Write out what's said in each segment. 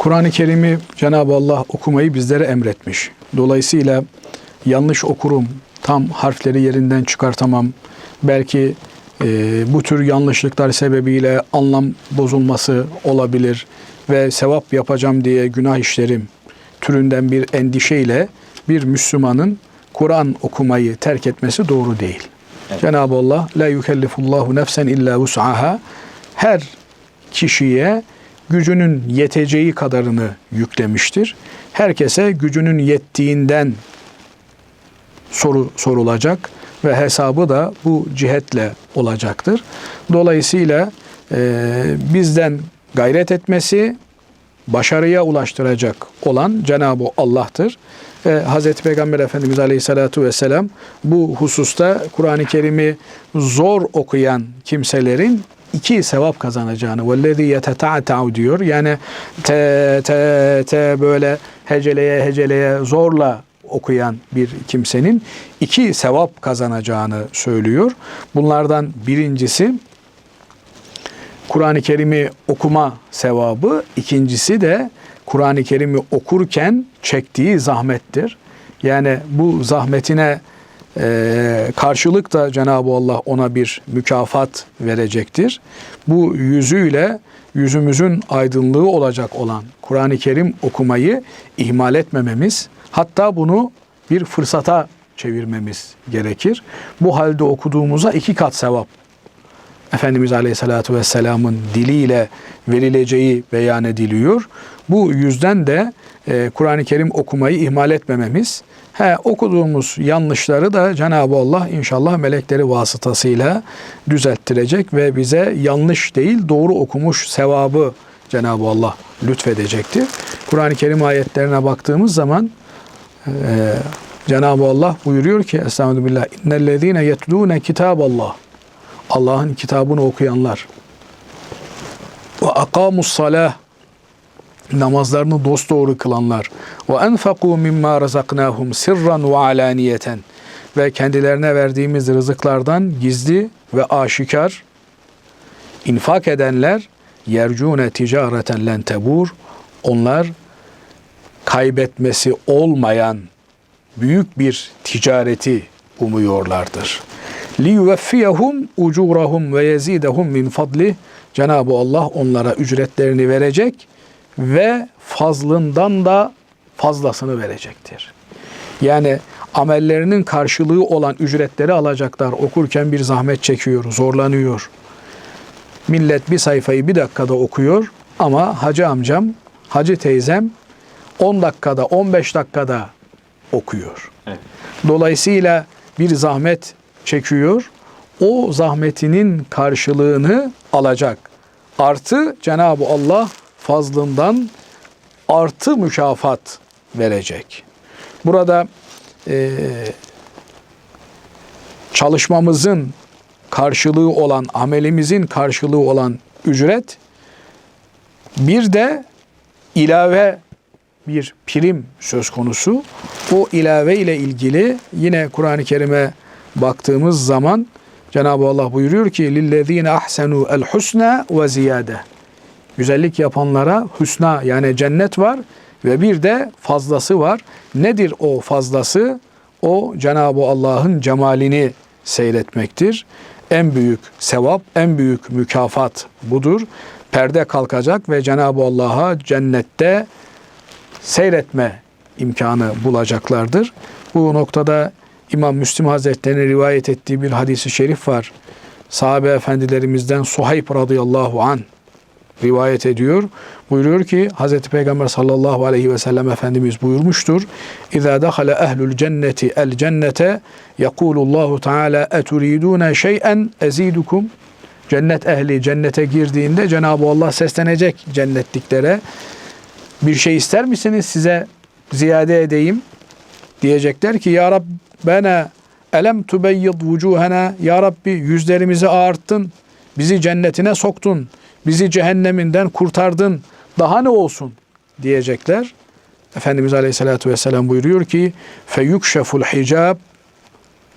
Kur'an-ı Kerim'i Cenab-ı Allah okumayı bizlere emretmiş. Dolayısıyla yanlış okurum, tam harfleri yerinden çıkartamam. Belki e, bu tür yanlışlıklar sebebiyle anlam bozulması olabilir ve sevap yapacağım diye günah işlerim türünden bir endişeyle bir Müslümanın Kur'an okumayı terk etmesi doğru değil. Evet. Cenab-ı Allah la yukellifullahu nefsen illa vus'aha her kişiye gücünün yeteceği kadarını yüklemiştir. Herkese gücünün yettiğinden soru sorulacak ve hesabı da bu cihetle olacaktır. Dolayısıyla e, bizden gayret etmesi başarıya ulaştıracak olan Cenab-ı Allah'tır. Ve Hz. Peygamber Efendimiz Aleyhisselatü Vesselam bu hususta Kur'an-ı Kerim'i zor okuyan kimselerin iki sevap kazanacağını vellezî yeteta'ta'u diyor. Yani te, te, te böyle heceleye heceleye zorla okuyan bir kimsenin iki sevap kazanacağını söylüyor. Bunlardan birincisi Kur'an-ı Kerim'i okuma sevabı, ikincisi de Kur'an-ı Kerim'i okurken çektiği zahmettir. Yani bu zahmetine e, karşılık da Cenab-ı Allah ona bir mükafat verecektir. Bu yüzüyle yüzümüzün aydınlığı olacak olan Kur'an-ı Kerim okumayı ihmal etmememiz, hatta bunu bir fırsata çevirmemiz gerekir. Bu halde okuduğumuza iki kat sevap Efendimiz Aleyhisselatü Vesselam'ın diliyle verileceği beyan ediliyor. Bu yüzden de e, Kur'an-ı Kerim okumayı ihmal etmememiz, he, okuduğumuz yanlışları da Cenab-ı Allah inşallah melekleri vasıtasıyla düzelttirecek ve bize yanlış değil doğru okumuş sevabı Cenab-ı Allah lütfedecektir. Kur'an-ı Kerim ayetlerine baktığımız zaman e, Cenab-ı Allah buyuruyor ki Estağfirullah innellezine yetlûne kitaballah Allah'ın kitabını okuyanlar. Ve akamus salah namazlarını dosdoğru kılanlar. Ve enfeku mimma razaknahum sirran ve alaniyeten. Ve kendilerine verdiğimiz rızıklardan gizli ve aşikar infak edenler yercune ticareten len tebur onlar kaybetmesi olmayan büyük bir ticareti umuyorlardır. Li yuveffiyahum ucurahum ve yezidahum min fadli. Cenab-ı Allah onlara ücretlerini verecek ve fazlından da fazlasını verecektir. Yani amellerinin karşılığı olan ücretleri alacaklar. Okurken bir zahmet çekiyor, zorlanıyor. Millet bir sayfayı bir dakikada okuyor ama hacı amcam, hacı teyzem 10 dakikada, 15 dakikada okuyor. Evet. Dolayısıyla bir zahmet çekiyor. O zahmetinin karşılığını alacak. Artı Cenab-ı Allah fazlından artı mükafat verecek. Burada e, çalışmamızın karşılığı olan, amelimizin karşılığı olan ücret bir de ilave bir prim söz konusu. O ilave ile ilgili yine Kur'an-ı Kerim'e baktığımız zaman Cenab-ı Allah buyuruyor ki lillezine ahsenu el husna ve ziyade. Güzellik yapanlara husna yani cennet var ve bir de fazlası var. Nedir o fazlası? O Cenab-ı Allah'ın cemalini seyretmektir. En büyük sevap, en büyük mükafat budur. Perde kalkacak ve Cenab-ı Allah'a cennette seyretme imkanı bulacaklardır. Bu noktada İmam Müslim Hazretleri'ne rivayet ettiği bir hadisi şerif var. Sahabe efendilerimizden Suhayb radıyallahu an rivayet ediyor. Buyuruyor ki Hazreti Peygamber sallallahu aleyhi ve sellem Efendimiz buyurmuştur. İza dakhala ehlul cenneti el cennete yekulullahu teala eturidune şey'en ezidukum Cennet ehli cennete girdiğinde Cenab-ı Allah seslenecek cennetliklere. Bir şey ister misiniz size ziyade edeyim? Diyecekler ki ya Rabbena elem tubeyyid vucuhena ya Rabbi yüzlerimizi ağarttın. Bizi cennetine soktun. Bizi cehenneminden kurtardın. Daha ne olsun? Diyecekler. Efendimiz Aleyhisselatü Vesselam buyuruyor ki feyukşeful hicab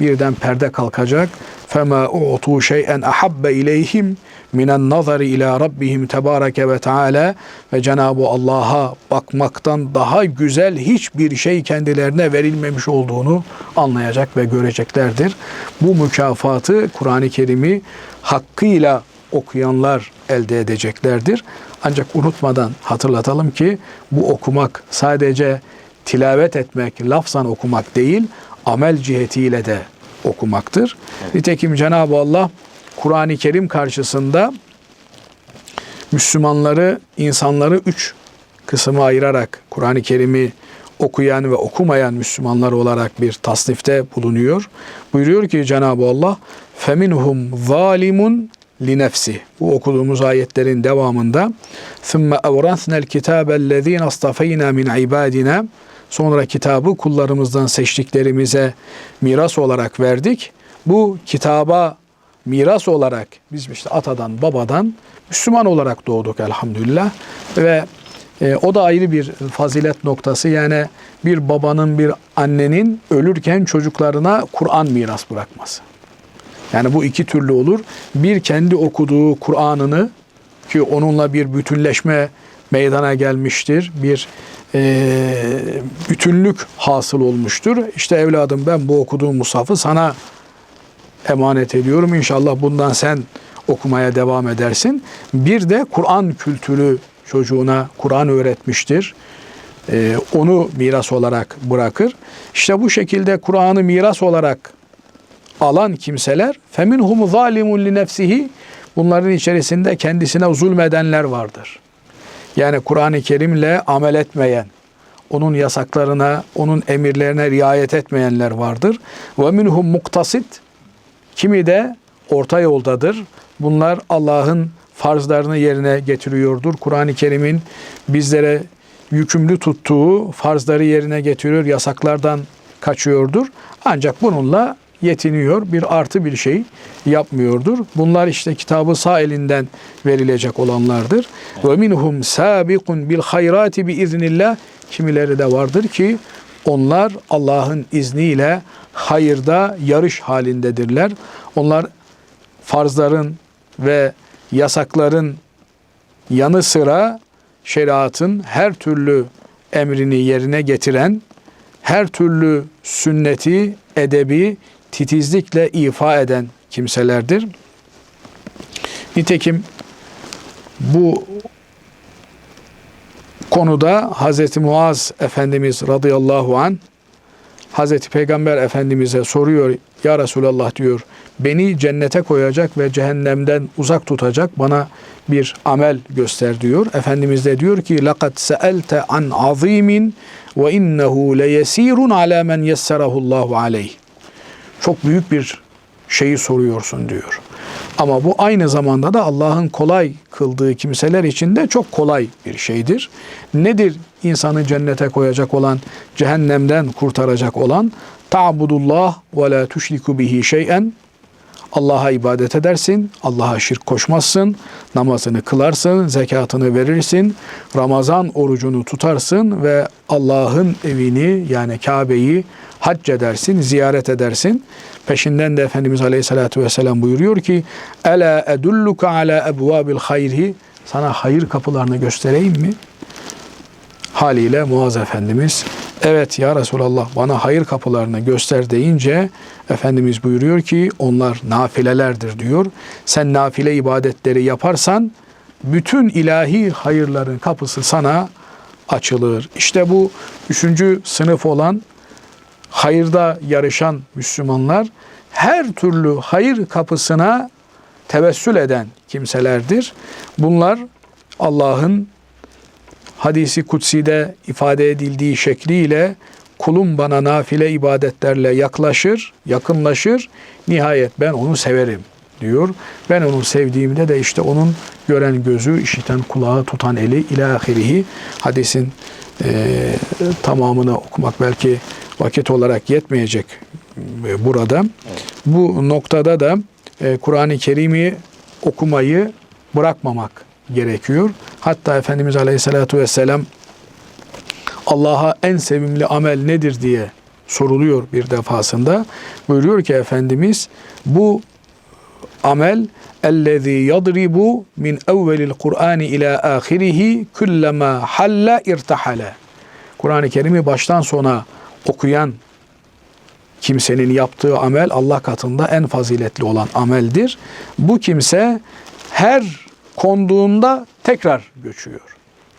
birden perde kalkacak. فَمَا اُعْتُوا شَيْئًا اَحَبَّ اِلَيْهِمْ مِنَ النَّظَرِ ila Rabbihim tebareke ve teala ve Cenab-ı Allah'a bakmaktan daha güzel hiçbir şey kendilerine verilmemiş olduğunu anlayacak ve göreceklerdir. Bu mükafatı Kur'an-ı Kerim'i hakkıyla okuyanlar elde edeceklerdir. Ancak unutmadan hatırlatalım ki bu okumak sadece tilavet etmek, lafzan okumak değil, amel cihetiyle de okumaktır. Nitekim Cenab-ı Allah Kur'an-ı Kerim karşısında Müslümanları, insanları üç kısma ayırarak Kur'an-ı Kerim'i okuyan ve okumayan Müslümanlar olarak bir tasnifte bulunuyor. Buyuruyor ki Cenab-ı Allah فَمِنْهُمْ ظَالِمٌ linefsi. Bu okuduğumuz ayetlerin devamında ثُمَّ اَوْرَثْنَا الْكِتَابَ الَّذ۪ينَ اصْطَفَيْنَا مِنْ عِبَادِنَا Sonra kitabı kullarımızdan seçtiklerimize miras olarak verdik. Bu kitaba miras olarak biz işte atadan babadan Müslüman olarak doğduk elhamdülillah ve e, o da ayrı bir fazilet noktası yani bir babanın bir annenin ölürken çocuklarına Kur'an miras bırakması. Yani bu iki türlü olur. Bir kendi okuduğu Kur'an'ını ki onunla bir bütünleşme meydana gelmiştir. Bir e, bütünlük hasıl olmuştur. İşte evladım ben bu okuduğum mushafı sana emanet ediyorum. İnşallah bundan sen okumaya devam edersin. Bir de Kur'an kültürü çocuğuna Kur'an öğretmiştir. Ee, onu miras olarak bırakır. İşte bu şekilde Kur'an'ı miras olarak alan kimseler feminhum zalimun li nefsihi bunların içerisinde kendisine zulmedenler vardır. Yani Kur'an-ı Kerim'le amel etmeyen, onun yasaklarına, onun emirlerine riayet etmeyenler vardır. Ve minhum muktasit kimi de orta yoldadır. Bunlar Allah'ın farzlarını yerine getiriyordur. Kur'an-ı Kerim'in bizlere yükümlü tuttuğu farzları yerine getiriyor, yasaklardan kaçıyordur. Ancak bununla yetiniyor. Bir artı bir şey yapmıyordur. Bunlar işte kitabı sağ elinden verilecek olanlardır. Ve minhum sabiqun bil hayrati bi iznillah. Kimileri de vardır ki onlar Allah'ın izniyle hayırda yarış halindedirler. Onlar farzların ve yasakların yanı sıra şeriatın her türlü emrini yerine getiren, her türlü sünneti, edebi titizlikle ifa eden kimselerdir. Nitekim bu konuda Hz. Muaz Efendimiz radıyallahu an Hz. Peygamber Efendimiz'e soruyor ya Resulallah diyor beni cennete koyacak ve cehennemden uzak tutacak bana bir amel göster diyor. Efendimiz de diyor ki لَقَدْ سَأَلْتَ عَنْ عَظِيمٍ وَاِنَّهُ لَيَس۪يرٌ عَلَى مَنْ يَسَّرَهُ اللّٰهُ عَلَيْهِ çok büyük bir şeyi soruyorsun diyor. Ama bu aynı zamanda da Allah'ın kolay kıldığı kimseler için de çok kolay bir şeydir. Nedir insanı cennete koyacak olan, cehennemden kurtaracak olan? Ta'budullah ve la tuşriku bihi şey'en Allah'a ibadet edersin, Allah'a şirk koşmazsın, namazını kılarsın, zekatını verirsin, Ramazan orucunu tutarsın ve Allah'ın evini yani Kabe'yi hac edersin, ziyaret edersin. Peşinden de Efendimiz Aleyhisselatü Vesselam buyuruyor ki Ela edulluka ala ebvabil hayri sana hayır kapılarını göstereyim mi? Haliyle Muaz Efendimiz evet ya Resulallah bana hayır kapılarını göster deyince Efendimiz buyuruyor ki onlar nafilelerdir diyor. Sen nafile ibadetleri yaparsan bütün ilahi hayırların kapısı sana açılır. İşte bu üçüncü sınıf olan hayırda yarışan Müslümanlar her türlü hayır kapısına tevessül eden kimselerdir. Bunlar Allah'ın hadisi kutsi'de ifade edildiği şekliyle kulum bana nafile ibadetlerle yaklaşır, yakınlaşır. Nihayet ben onu severim diyor. Ben onu sevdiğimde de işte onun gören gözü, işiten kulağı, tutan eli ilahirihi hadisin e, tamamını okumak belki vakit olarak yetmeyecek e, burada. Bu noktada da e, Kur'an-ı Kerim'i okumayı bırakmamak gerekiyor. Hatta Efendimiz Aleyhisselatü Vesselam Allah'a en sevimli amel nedir diye soruluyor bir defasında. Buyuruyor ki Efendimiz bu amel ellezî yadribu min evvelil Kur'an ila ahirihi kullama halla irtahale. Kur'an-ı Kerim'i baştan sona okuyan kimsenin yaptığı amel Allah katında en faziletli olan ameldir. Bu kimse her konduğunda tekrar göçüyor.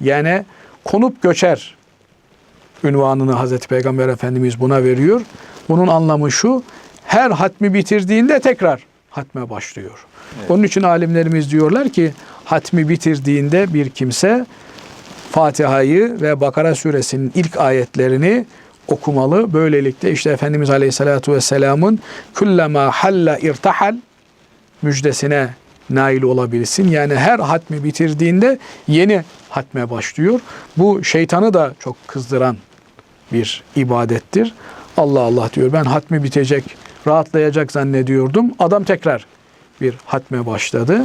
Yani konup göçer ünvanını Hazreti Peygamber Efendimiz buna veriyor. Bunun anlamı şu, her hatmi bitirdiğinde tekrar hatme başlıyor. Onun için alimlerimiz diyorlar ki hatmi bitirdiğinde bir kimse Fatiha'yı ve Bakara suresinin ilk ayetlerini okumalı. Böylelikle işte Efendimiz Aleyhisselatü Vesselam'ın kullama halla irtahal müjdesine nail olabilsin. Yani her hatmi bitirdiğinde yeni hatme başlıyor. Bu şeytanı da çok kızdıran bir ibadettir. Allah Allah diyor ben hatmi bitecek, rahatlayacak zannediyordum. Adam tekrar bir hatme başladı.